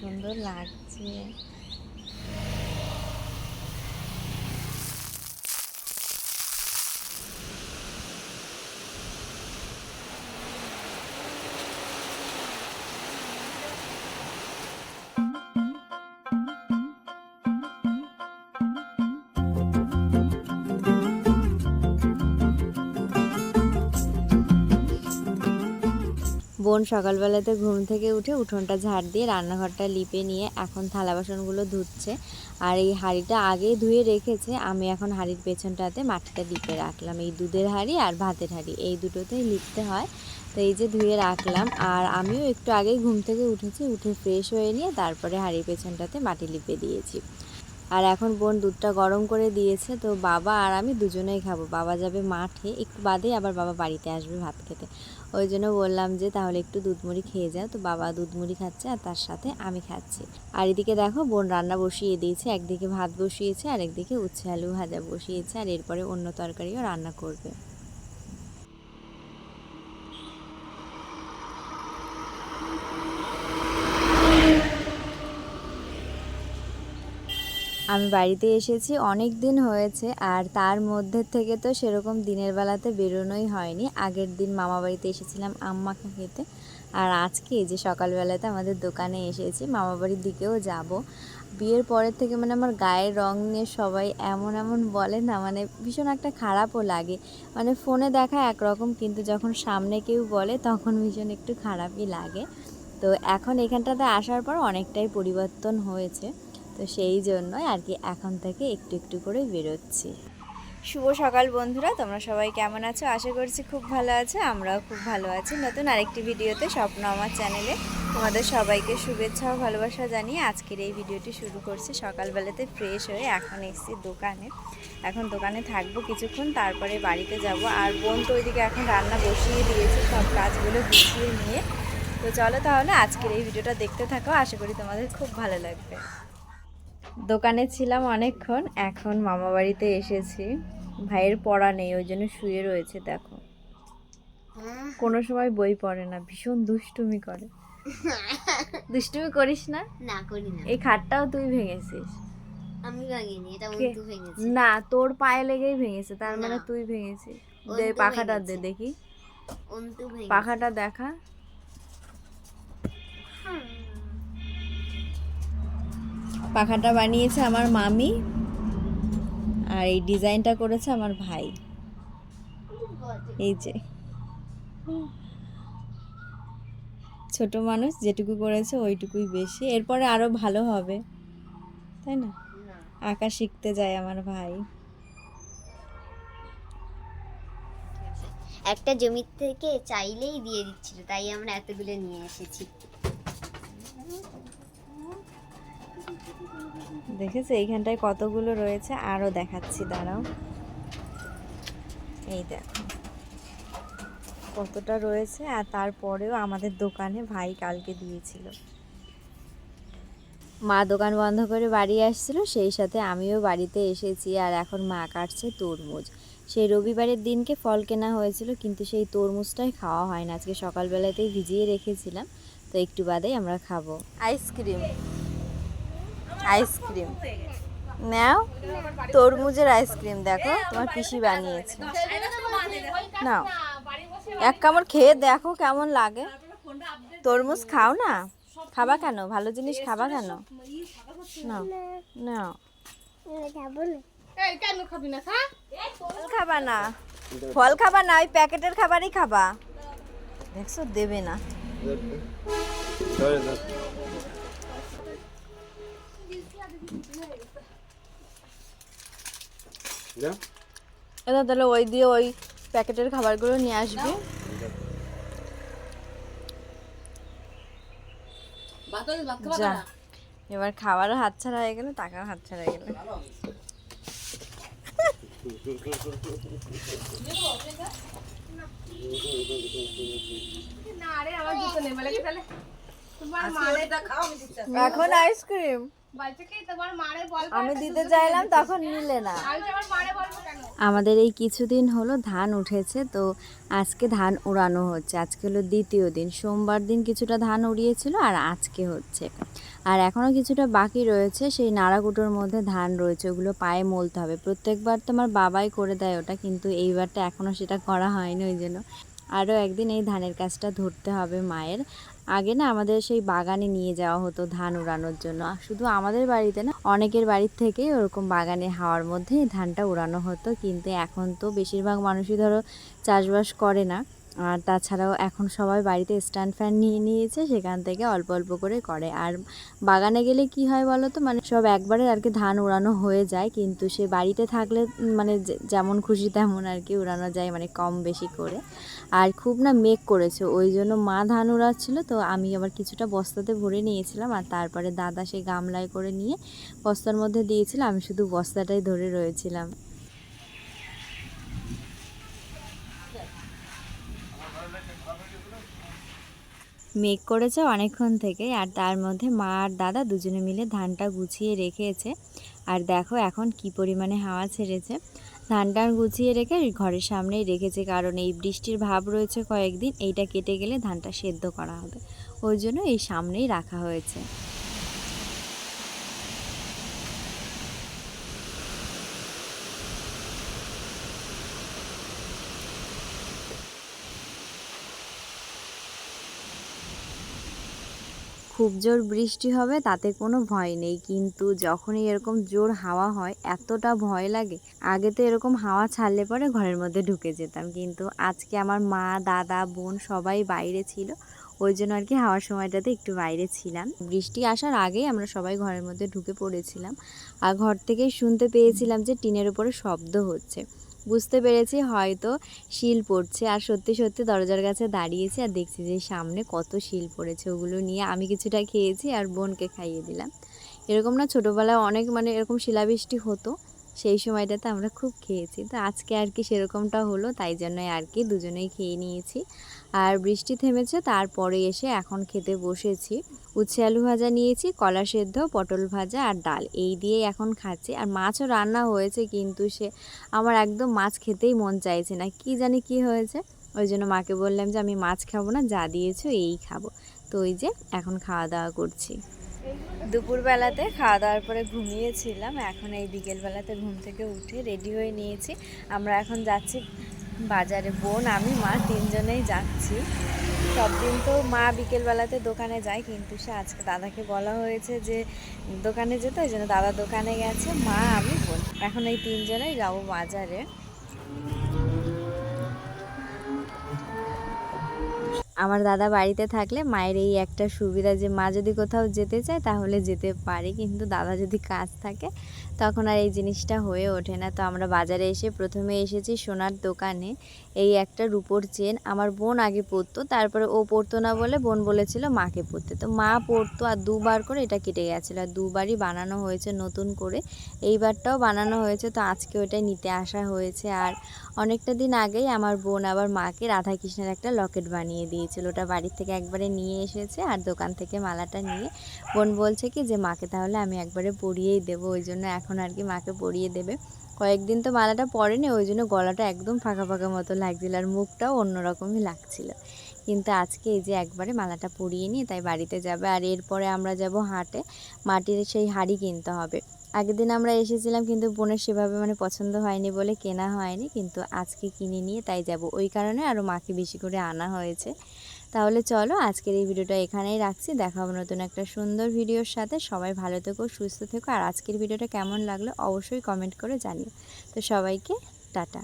সুন্দর লাগছে বোন সকালবেলাতে ঘুম থেকে উঠে উঠোনটা ঝাড় দিয়ে রান্নাঘরটা লিপে নিয়ে এখন থালা বাসনগুলো ধুচ্ছে। আর এই হাঁড়িটা আগেই ধুয়ে রেখেছে। আমি এখন হাঁড়ির পেছনটাতে মাটিটা লিপে রাখলাম। এই দুধের হাঁড়ি আর ভাতের হাঁড়ি, এই দুটোতেই লিপতে হয়। তো এই যে ধুয়ে রাখলাম। আর আমিও একটু আগেই ঘুম থেকে উঠেছি, উঠে ফ্রেশ হয়ে নিয়ে তারপরে হাঁড়ির পেছনটাতে মাটি লিপে দিয়েছি। আর এখন বোন দুধটা গরম করে দিয়েছে। তো বাবা আর আমি দুজনেই খাব। বাবা যাবে মাঠে। একটু বাদেই আবার বাবা বাড়িতে আসবে ভাত খেতে। ওই জন্য বললাম যে, তাহলে একটু দুধমুড়ি খেয়ে যাও। তো বাবা দুধমুড়ি খাচ্ছে আর তার সাথে আমি খাচ্ছি। আর এদিকে দেখো, বোন রান্না বসিয়ে দিয়েছে। একদিকে ভাত বসিয়েছে আর একদিকে উচ্ছে আলু ভাজা বসিয়েছে। আর এরপরে অন্য তরকারিও রান্না করবে। আমি বাড়িতে এসেছি, অনেক দিন হয়েছে আর তার মধ্যে থেকে তো সেরকম দিনের বেলাতে বেরোনোই হয়নি। আগের দিন মামা বাড়িতে এসেছিলাম আম্মাকে খেতে। আর আজকে যে সকালবেলাতে আমাদের দোকানে এসেছি, মামা বাড়ির দিকেও যাব। বিয়ের পরের থেকে মানে আমার গায়ের রং নিয়ে সবাই এমন এমন বলে না মানে ভীষণ একটা খারাপও লাগে। মানে ফোনে দেখা একরকম, কিন্তু যখন সামনে কেউ বলে তখন ভীষণ একটু খারাপই লাগে। তো এখন এখানটাতে আসার পর অনেকটাই পরিবর্তন হয়েছে। তো সেই জন্যই আর কি এখন থেকে একটু একটু করে বেরোচ্ছি। শুভ সকাল বন্ধুরা, তোমরা সবাই কেমন আছো? আশা করছি খুব ভালো আছো, আমরাও খুব ভালো আছি। নতুন আরেকটি ভিডিওতে স্বপ্ন আমার চ্যানেলে তোমাদের সবাইকে শুভেচ্ছা ও ভালোবাসা জানিয়ে আজকের এই ভিডিওটি শুরু করছি। সকালবেলাতে ফ্রেশ হয়ে এখন এসেছি দোকানে। এখন দোকানে থাকব কিছুক্ষণ, তারপরে বাড়িতে যাব। আর বোন তো ওইদিকে এখন রান্না বসিয়ে দিয়েছে, সব কাজগুলো গুছিয়ে নিয়ে। তো চলো তাহলে আজকের এই ভিডিওটা দেখতে থাকো, আশা করি তোমাদের খুব ভালো লাগবে। দোকানে ছিলাম অনেকক্ষণ এখন মামা বাড়িতে এসেছি। ভাইয়ের পড়া নেই ওই জন্য শুয়ে রয়েছে দেখো। কোনো সময় বই পড়ে না ভীষণ দুষ্টুমি করে। দুষ্টুমি করিস না? না করি না। এই খাটটাও তুই ভেঙেছিস। আমি ভাঙিনি এটা? অন্তু ভেঙেছে। না তোর পায়ে লেগেই ভেঙেছে তার মানে তুই ভেঙেছিস। দে পাখাটা দে। দেখি। অন্তু ভেঙেছে। পাখাটা দেখা। পাখাটা বানিয়েছে আমার মামি আর এই ডিজাইনটা করেছে আমার ভাই। এই যে। ছোট মানুষ যেটুকু করেছে ওইটুকুই বেশি। এরপরে আরও ভালো হবে তাই না? না, আঁকা শিখতে যায় আমার ভাই। একটা জমি থেকে চাইলেই দিয়ে দিচ্ছিল তাই আমরা এতগুলো নিয়ে এসেছি। দেখেছ? এইখানটায় কতগুলো রয়েছে? আরও দেখাচ্ছি, দাঁড়াও। এই দেখো। কতটা রয়েছে? আর তারপরেও আমাদের দোকানে ভাই কালকে দিয়েছিল। মা দোকান বন্ধ করে বাড়ি আসছিল, সেই সাথে আমিও বাড়িতে এসেছি। আর এখন মা কাটছে তরমুজ। সেই রবিবারের দিনকে ফল কেনা হয়েছিল, কিন্তু সেই তরমুজটাই খাওয়া হয় না। আজকে সকালবেলাতেই ভিজিয়ে রেখেছিলাম, তো একটু বাদেই আমরা খাব। আইসক্রিম। আইসক্রিম। নাও তরমুজের আইসক্রিম দেখো তোমার পিসি বানিয়েছে। নাও এক কামড় খেয়ে দেখো কেমন লাগে। তরমুজ খাও না? খাবা কেন? ভালো জিনিস খাবা কেন? নাও নাও। ফল খাবা না। ফল খাবা না ওই প্যাকেটের খাবারই খাবা। দেখছ দেবে না। এটা? তাহলে ওই দিয়ে ওই প্যাকেটের খাবারগুলো নিয়ে আসবি। যা এবার খাবারও হাতছাড়া হয়ে গেল টাকাও হাতছাড়া হয়ে গেল। এখন আইসক্রিম আমি দিতে চাইলাম তখন নিলে না। আমাদের এই কিছুদিন হলো ধান উঠেছে তো আজকে ধান উড়ানো হচ্ছে। আজকে হলো দ্বিতীয় দিন। সোমবার দিন কিছুটা ধান উড়িয়েছিল আর আজকে হচ্ছে। আর এখনও কিছুটা বাকি রয়েছে সেই নাড়াকুটোর মধ্যে ধান রয়েছে ওগুলো পায়ে মলতে হবে। প্রত্যেকবার তো আমার বাবাই করে দেয় ওটা কিন্তু এইবারটা এখনও সেটা করা হয়নি ওই জন্য। আরও একদিন এই ধানের কাজটা ধরতে হবে মায়ের। আগে না আমাদের সেই বাগানে নিয়ে যাওয়া হতো ধান উড়ানোর জন্য। শুধু আমাদের বাড়িতে না, অনেকের বাড়ির থেকেই ওরকম বাগানে হাওয়ার মধ্যে ধানটা উড়ানো হতো। কিন্তু এখন তো বেশিরভাগ মানুষই ধরো চাষবাস করে না। আর তাছাড়াও এখন সবাই বাড়িতে স্ট্যান্ড ফ্যান নিয়ে নিয়েছে, সেখান থেকে অল্প অল্প করে করে। আর বাগানে গেলে কি হয় বলো তো? মানে সব একবারে আর কি ধান উড়ানো হয়ে যায়, কিন্তু সে বাড়িতে থাকলে মানে যেমন খুশি তেমন আর কি উড়ানো যায় মানে কম বেশি করে। আর খুব না মেঘ করেছে, ওই জন্য মা ধান উড়াচ্ছিল তো আমি আবার কিছুটা বস্তাতে ভরে নিয়েছিলাম আর তারপরে দাদা সেই গামলায় করে নিয়ে বস্তার মধ্যে দিয়েছিল, আমি শুধু বস্তাটাই ধরে রয়েছিলাম। মেঘ করেছে অনেকক্ষণ থেকে আর তার মধ্যে মা আর দাদা দুজনে মিলে ধানটা গুছিয়ে রেখেছে। আর দেখো এখন কি পরিমাণে হাওয়া ছেড়েছে। ধানটা গুছিয়ে রেখে ঘরের সামনেই রেখেছে, কারণ এই বৃষ্টির ভাব রয়েছে কয়েকদিন, এইটা কেটে গেলে ধানটা সেদ্ধ করা হবে। ওই জন্য এই সামনেই রাখা হয়েছে। খুব জোর বৃষ্টি হবে, তাতে কোনো ভয় নেই। কিন্তু যখনই এরকম জোর হাওয়া হয়, এতটা ভয় লাগে, আগে তো এরকম হাওয়া ছাড়লে পরে ঘরের মধ্যে ঢুকে যেতাম। কিন্তু আজকে আমার মা, দাদা, বোন সবাই বাইরে ছিল, ওই জন্য আর কি হাওয়ার সময়টাতে একটু বাইরে ছিলাম। বৃষ্টি আসার আগেই আমরা সবাই ঘরের মধ্যে ঢুকে পড়েছিলাম। আর ঘর থেকেই শুনতে পেয়েছিলাম যে টিনের উপরে শব্দ হচ্ছে। বুঝতে পেরেছি হয়তো শিল পড়ছে। আর সত্যি সত্যি দরজার কাছে দাঁড়িয়েছি আর দেখছি যে সামনে কত শিল পড়েছে। ওগুলো নিয়ে আমি কিছুটা খেয়েছি আর বোনকে খাইয়ে দিলাম। এরকম না ছোটোবেলায় অনেক মানে এরকম শিলাবৃষ্টি হতো। সেই সময়টাতে আমরা খুব খেয়েছি। তো আজকে আর কি সেরকমটা হলো, তাই জন্যই আর কি দুজনেই খেয়ে নিয়েছি। আর বৃষ্টি থেমেছে, তারপরে এসে এখন খেতে বসেছি। উচ্ছে আলু ভাজা নিয়েছি, কলা সেদ্ধ, পটল ভাজা আর ডাল। এই দিয়েই এখন খাচ্ছি। আর মাছও রান্না হয়েছে, কিন্তু সে আমার একদম মাছ খেতেই মন চাইছে না। কি জানি কি হয়েছে? ওই জন্য মাকে বললাম যে, আমি মাছ খাব না, যা দিয়েছ এই খাব। তো ওই যে এখন খাওয়া দাওয়া করছি। দুপুরবেলাতে খাওয়া দাওয়ার পরে ঘুমিয়েছিলাম। এখন এই বিকেলবেলাতে ঘুম থেকে উঠে রেডি হয়ে নিয়েছি। আমরা এখন যাচ্ছি বাজারে। বোন, আমি, মা তিনজনেই যাচ্ছি। সব দিন তো মা বিকেলবেলাতে দোকানে যায়, কিন্তু সে আজকে দাদাকে বলা হয়েছে যে দোকানে যেতে, ওই জন্য দাদা দোকানে গেছে, মা, আমি, বোন। এখন এই তিনজনেই যাব বাজারে। আমার দাদা বাড়িতে থাকলে মায়ের এই একটা সুবিধা যে মা যদি কোথাও যেতে চায় তাহলে যেতে পারে। কিন্তু দাদা যদি কাজ থাকে তখন আর এই জিনিসটা হয়ে ওঠে না। তো আমরা বাজারে এসে প্রথমে এসেছি সোনার দোকানে। এই একটা রূপোর চেন আমার বোন আগে পরতো, তারপরে ও পরতো না বলে বোন বলেছিল মাকে পরতে। তো মা পরতো আর দুবার করে এটা কেটে গেছিল। আর দুবারই বানানো হয়েছে নতুন করে। এইবারটাও বানানো হয়েছে, তো আজকে ওটাই নিতে আসা হয়েছে। আর অনেকটা দিন আগেই আমার বোন আবার মাকে রাধাকৃষ্ণের একটা লকেট বানিয়ে দিয়েছিল ওটা বাড়ির থেকে একবারে নিয়ে এসেছে আর দোকান থেকে মালাটা নিয়ে। বোন বলছে কি যে, মাকে তাহলে আমি একবারে পরিয়েই দেবো। ওই জন্য এখন আর কি মাকে পরিয়ে দেবে। কয়েকদিন তো মালাটা পরেনি, ওই জন্য গলাটা একদম ফাঁকা ফাঁকা মতো লাগছিল আর মুখটাও অন্যরকমই লাগছিল। কিন্তু আজকে এই যে একবারে মালাটা পরিয়ে নিয়ে তাই বাড়িতে যাবে। আর এরপরে আমরা যাব হাটে। মাটির সেই হাড়ি কিনতে হবে। আগের দিন আমরা এসেছিলাম কিন্তু বোনের সেভাবে মানে পছন্দ হয়নি বলে কেনা হয়নি, কিন্তু আজকে কিনে নিয়ে তাই যাব। ওই কারণে আরও মাকে বেশি করে আনা হয়েছে। তাহলে চলো আজকের এই ভিডিওটা এখানেই রাখছি। দেখা হবে নতুন একটা সুন্দর ভিডিওর সাথে। সবাই ভালো থেকো, সুস্থ থেকো। আর আজকের ভিডিওটা কেমন লাগল অবশ্যই কমেন্ট করে জানিও। তো সবাইকে টাটা।